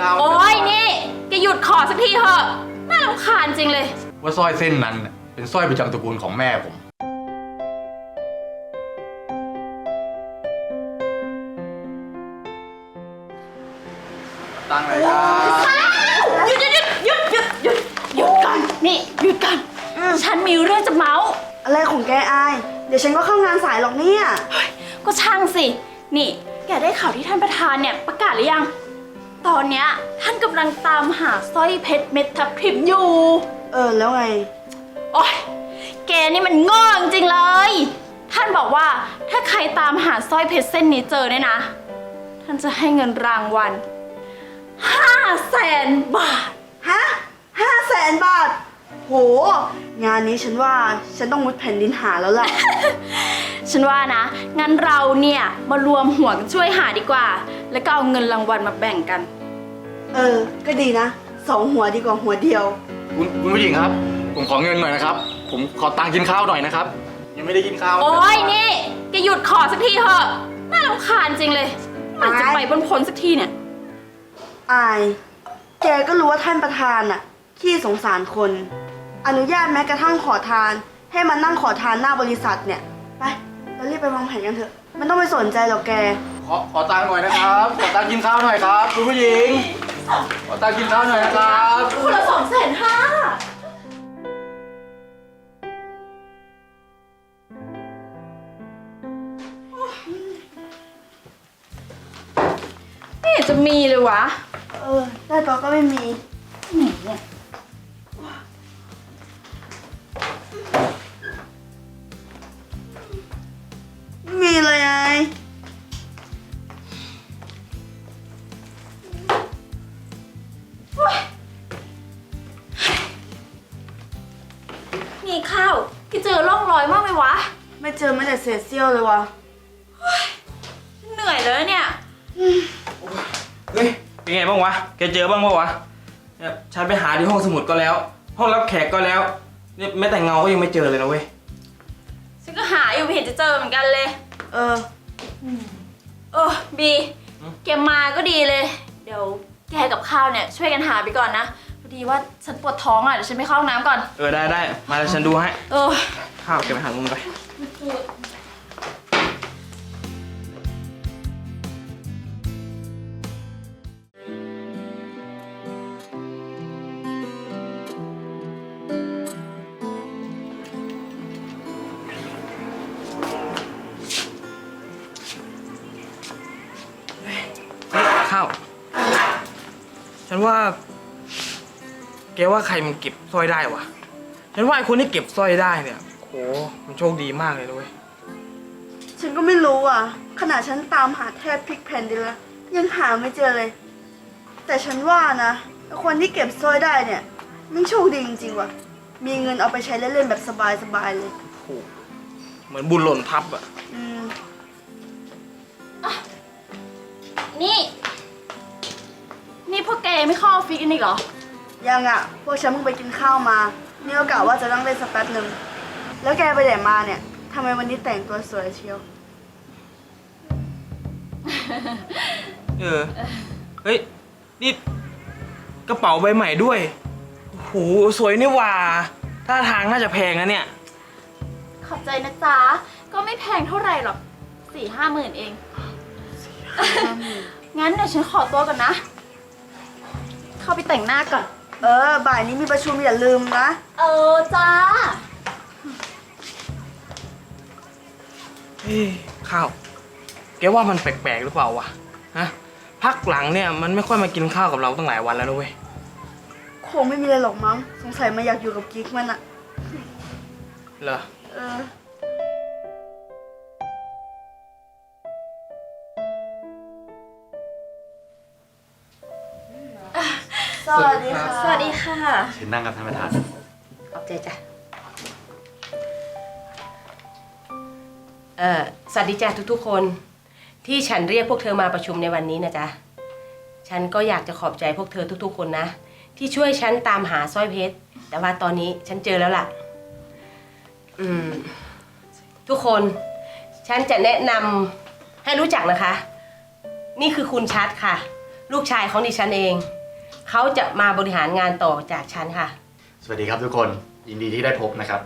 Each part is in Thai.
ข้าวโอ้ยนี่แกหยุดขอสักทีเถอะน่ารำคาญจริงเลย ว่าสร้อยเส้นนั้นน่ะเป็นสร้อยประจำตระกูลของแม่ผม ตั้งเลยครับหยุดหยุดหยุดหยุดหยุดหยุดหยุดก่อนนี่หยุดก่อนฉันมีเรื่องจะเมาส์อะไรของแกอาย เดี๋ยวฉันก็เข้างานสายหรอกเนี่ย ก็ช่างสิ นี่ แกได้ข่าวที่ท่านประธานเนี่ยประกาศหรือยัง ตอนเนี้ยท่านกำลังตามหาสร้อยเพชรเม็ดทับทิมอยู่ เออ แล้วไง โอ๊ย แกนี่มันโง่จริงๆเลย ท่านบอกว่าถ้าใครตามหาสร้อยเพชรเส้นนี้เจอเนี่ยนะ ท่านจะให้เงินรางวัลห้าแสนบาท ฮะห้าแสนบาท โห งานนี้ฉันว่าฉันต้องมุดแผ่นดินหาแล้วล่ะ ฉันว่านะ งั้นเราเนี่ยมารวมหัวกันช่วยหาดีกว่า แล้วก็เอาเงินรางวัลมาแบ่งกัน เออ ก็ดีนะสองหัวดีกว่าหัวเดียว คุณคุณผู้หญิงครับ ผมขอเงินหน่อยนะครับ ผมขอตังค์กินข้าวหน่อยนะครับ ยังไม่ได้กินข้าวโอ้ยนี่แกหยุดขอสักทีเถอะน่ารำคาญจริงเลยมันจะไปพ้นพ้นๆสักทีเนี่ย อาย แกก็รู้ว่าท่านประธานอะขี้สงสารคน อนุญาตแม้กระทั่งขอทาน ให้มันนั่งขอทานหน้าบริษัทเนี่ย ไปเรารีบไปวางแผนกันเถอะ มันต้องไปสนใจหรอกแก ขอขอตังค์หน่อยนะครับ ขอตังค์กินข้าวหน่อยครับคุณผู้หญิง ขอตังค์กินข้าวหน่อยนะครับคนละสองแสนห้าไม่เห็นจะมีเลยวะ เออได้ตัวก็ไม่มีไม่ จอแม้แต่เศษเสี้ยวเลยวะเหนื่อยเลยเนี่ย เฮ้ย เป็นไงบ้างวะ แกเจอบ้างปะวะเนี่ยฉันไปหาที่ห้องสมุดก็แล้ว ห้องรับแขกก็แล้วเนี่ยแม้แต่เงาก็ยังไม่เจอเลยนะเว้ย ฉันก็หาอยู่ไม่เห็นจะเจอเหมือนกันเลย เออ เออบีแกมาก็ดีเลย เดี๋ยวแกกับข้าวเนี่ยช่วยกันหาไปก่อนนะพอดีว่าฉันปวดท้องอะเดี๋ยวฉันไปเข้าห้องน้ำก่อน เออได้ได้ มาแล้วฉันดูให้ เออ ข้าวแกไปหามึงไป เฮ้ยข้าว ฉันว่า แกว่าใครมันเก็บสร้อยได้วะ ฉันว่าไอ้คนที่เก็บสร้อยได้เนี่ย โหมันโชคดีมากเลยนะเว้ย ฉันก็ไม่รู้อะ ขนาดฉันตามหาแทบพลิกแผ่นดินแล้วยังหาไม่เจอเลย แต่ฉันว่านะไอ้คนที่เก็บสร้อยได้เนี่ยมันโชคดีจริงๆว่ะ มีเงินเอาไปใช้เล่นๆแบบสบายๆเลยโหเหมือนบุญหล่นทับอะอืม นี่ นี่พวกแกไม่เข้าออฟฟิศกันอีกเหรอ ยังอะ พวกฉันเพิ่งไปกินข้าวมา นี่ก็กะว่าจะนั่งเล่นสักแป๊บหนึ่ง แล้วแกไปไหนมาเนี่ยทำไมวันนี้แต่งตัวสวยเชียว เออ เฮ้ย นี่ กระเป๋าใบใหม่ด้วยโห สวยนี่หว่าท่าทางน่าจะแพงนะเนี่ย ขอบใจนะจ๊ะ ก็ไม่แพงเท่าไหร่หรอกสี่ห้าหมื่นเอง งั้นเดี๋ยวฉันขอตัวก่อนนะ เข้าไปแต่งหน้าก่อน เออ บ่ายนี้มีประชุมอย่าลืมนะ เออจ้า ฮ้ยข้าว แกว่ามันแปลกๆหรือเปล่าวะฮะพักหลังเนี่ยมันไม่ค่อยมากินข้าวกับเราตั้งหลายวันแล้วนะเว้ยคงไม่มีอะไรหรอกมั้งสงสัยมาอยากอยู่กับกิ๊กมันอะเหรอเออ สวัสดีค่ะ สวัสดีค่ะเชิญนั่งกับท่านประธาน ขอบใจจ้ะ เออสวัสดีจ้ะทุกๆ คน ที่ฉันเรียกพวกเธอมาประชุมในวันนี้นะจ๊ะ ฉันก็อยากจะขอบใจพวกเธอทุกๆ คนนะ ที่ช่วยฉันตามหาสร้อยเพชร แต่ว่าตอนนี้ฉันเจอแล้วล่ะ อืม ทุกคน ฉันจะแนะนำให้รู้จักนะคะ นี่คือคุณชัดค่ะ ลูกชายของดิฉันเอง เขาจะมาบริหารงานต่อจากฉันค่ะ สวัสดีครับทุกคนยินดีที่ได้พบนะครับ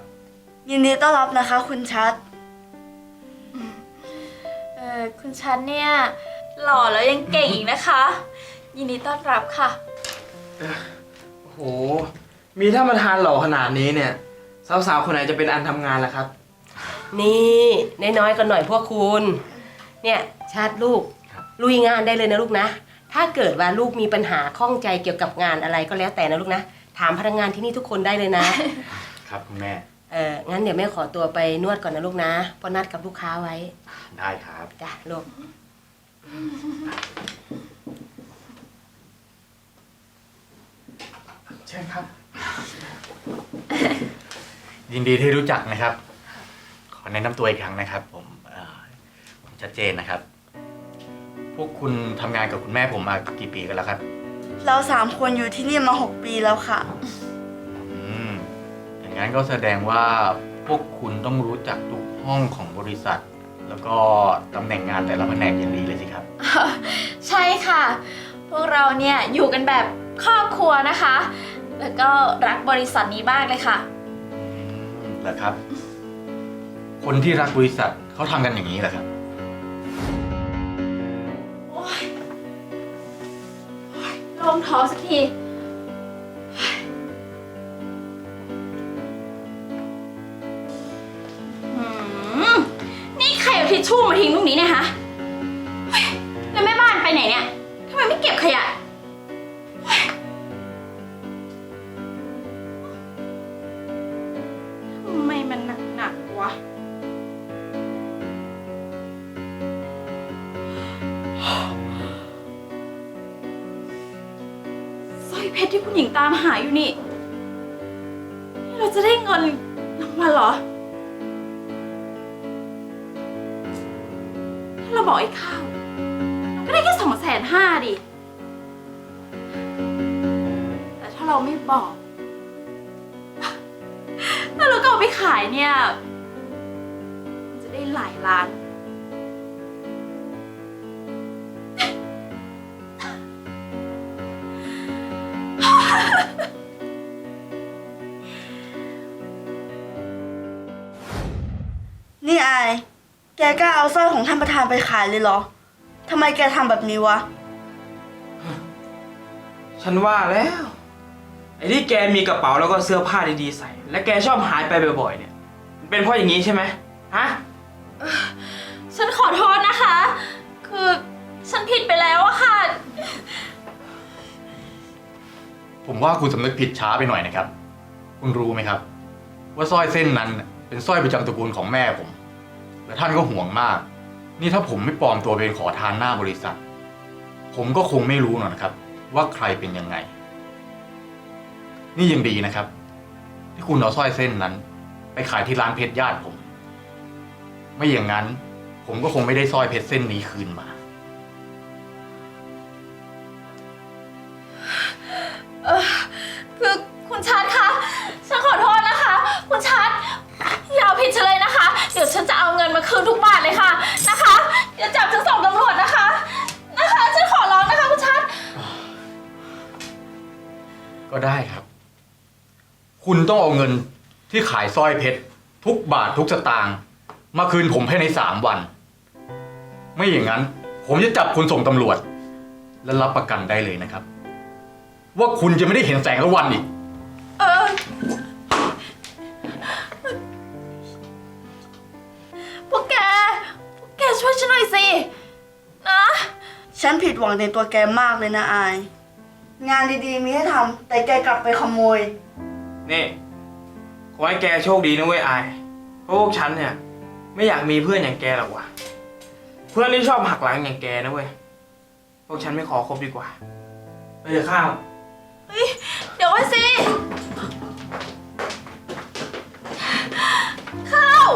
ยินดีต้อนรับนะคะ คุณชัดเออคุณชัดเนี่ย หล่อแล้วยังเก่งอีกนะคะ ยินดีต้อนรับค่ะ โอ้โห มีท่านประธานหล่อขนาดนี้เนี่ย สาวๆ คนไหนจะเป็นอันทำงานล่ะครับ นี่น้อยๆกันหน่อยพวกคุณ เนี่ยชาติลูกครับลุยงานได้เลยนะลูกนะ ถ้าเกิดว่าลูกมีปัญหาข้องใจเกี่ยวกับงานอะไรก็แล้วแต่นะลูกนะ ถามพนักงานที่นี่ทุกคนได้เลยนะ ครับคุณแม่เอองั้นเดี๋ยวแม่ขอตัวไปนวดก่อนนะลูกนะเพราะนัดกับลูกค้าไว้ ได้ครับ จ้ะลูก ใช่ครับ ยินดีที่รู้จักนะครับ ขอแนะนำตัวอีกครั้งนะครับ ผมเอ่อผมชัดเจนนะครับ พวกคุณทำงานกับคุณแม่ผมมากี่ปีกันแล้วครับ เราสามคนอยู่ที่นี่มาหกปีแล้วค่ะอืมอย่า งนั้นก็แสดงว่าพวกคุณต้องรู้จักทุกห้องของบริษัท แล้วก็ตำแหน่งงานแต่ละแผนกอย่างดีเลยสิครับ ใช่ค่ะ พวกเราเนี่ยอยู่กันแบบครอบครัวนะคะ แล้วก็รักบริษัทนี้มากเลยค่ะอืมเหรอครับ คนที่รักบริษัทเขาทำกันอย่างนี้เหรอครับลงท้อสักที ทิชชู่มาทิ้งตรงนี้เนี่ยฮะเฮ้ยแล้วแม่บ้านไปไหนเนี่ยทำไมไม่เก็บขยะเฮ้ยทำไมมันหนักๆวะ สร้อยเพชรที่คุณหญิงตามหาอยู่นี่นี่เราจะได้เงินรางวัลเหรอ บอกไอ้ข้าวเราก็ได้แค่สองแสนห้าดิ แต่ถ้าเราไม่บอกแล้วเราก็เอาไปขายเนี่ย มันจะได้หลายล้าน นี่ไอาย แกกล้าเอาสร้อยของท่านประธานไปขายเลยเหรอ ทำไมแกทำแบบนี้วะ ฉันว่าแล้ว ไอ้ที่แกมีกระเป๋าแล้วก็เสื้อผ้าดีๆใส่ และแกชอบหายไปบ่อยๆเนี่ยมันเป็นเพราะอย่างนี้ใช่ไหมฮะ ฉันขอโทษนะคะ คือฉันผิดไปแล้วอะค่ะ ผมว่าคุณสำนึกผิดช้าไปหน่อยนะครับ คุณรู้ไหมครับ ว่าสร้อยเส้นนั้นน่ะเป็นสร้อยประจำตระกูลของแม่ผม และท่านก็ห่วงมาก นี่ถ้าผมไม่ปลอมตัวเป็นขอทานหน้าบริษัท ผมก็คงไม่รู้หรอกนะครับ ว่าใครเป็นยังไง นี่ยังดีนะครับ ที่คุณเอาสร้อยเส้นนั้น ไปขายที่ร้านเพชรญาติผม ไม่อย่างนั้น ผมก็คงไม่ได้สร้อยเพชรเส้นนี้คืนมา ต้องเอาเงินที่ขายสร้อยเพชร ทุกบาททุกสตางค์มาคืนผมให้ในสามวัน ไม่อย่างนั้น ผมจะจับคุณส่งตำรวจ และรับประกันได้เลยนะครับ ว่าคุณจะไม่ได้เห็นแสงละวันอีก เออ พวกแก พวกแกช่วยฉันหน่อยสิ นะ ฉันผิดหวังในตัวแกมากเลยนะอาย งานดีๆมีให้ทำแต่แกกลับไปขโมย นี่ขอให้แกโชคดีนะเว้ยไอายเพราะพวกฉันเนี่ย ไม่อยากมีเพื่อนอย่างแกหรอกว่ะ เพื่อนที่ชอบหักหลังอย่างแกนะเว้ย พวกฉันไม่ขอคบดีกว่า ไปเถอะข้าวเดี๋ยวก่อนสิ ข้าว